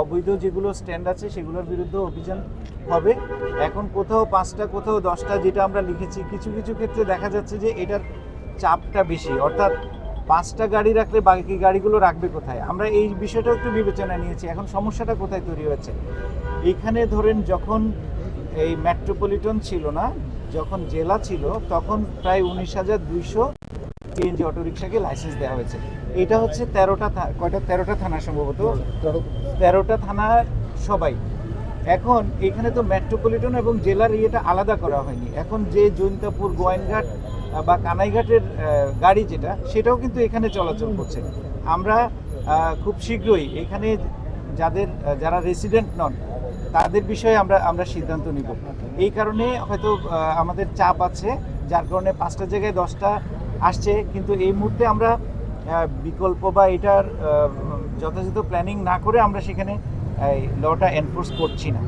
অবৈধ যেগুলো স্ট্যান্ড আছে, সেগুলোর বিরুদ্ধে অভিযান হবে। এখন কোথাও পাঁচটা, কোথাও দশটা, যেটা আমরা লিখেছি, কিছু কিছু ক্ষেত্রে দেখা যাচ্ছে যে এটার চাপটা বেশি। অর্থাৎ পাঁচটা গাড়ি রাখলে বাকি গাড়িগুলো রাখবে কোথায়? আমরা এই বিষয়টা একটু বিবেচনা নিয়েছি। এখন সমস্যাটা কোথায় তৈরি হয়েছে? এইখানে ধরেন যখন এই মেট্রোপলিটন ছিল না, যখন জেলা ছিল, তখন প্রায় উনিশ হাজার দুইশো সিএনজি অটোরিকশাকে লাইসেন্স দেওয়া হয়েছে। এটা হচ্ছে তেরোটা কয়টা? তেরোটা থানা সম্ভবত। তেরোটা থানা সবাই। এখন এখানে তো মেট্রোপলিটন এবং জেলার ইয়েটা আলাদা করা হয়নি। এখন যে জৈন্তাপুর গোয়াইনঘাট আহ, বা কানাইঘাটের গাড়ি যেটা সেটাও কিন্তু এখানে চলাচল করছে। আমরা খুব শীঘ্রই এখানে যাদের যারা রেসিডেন্ট নন তাদের বিষয়ে আমরা আমরা সিদ্ধান্ত নিব। এই কারণে হয়তো আমাদের চাপ আছে। যার কারণে পাঁচটা জায়গায় দশটা আসছে, কিন্তু এই মুহূর্তে আমরা বিকল্প বা এটার যথাযথ প্ল্যানিং না করে আমরা সেখানে লটা এনফোর্স করছি না।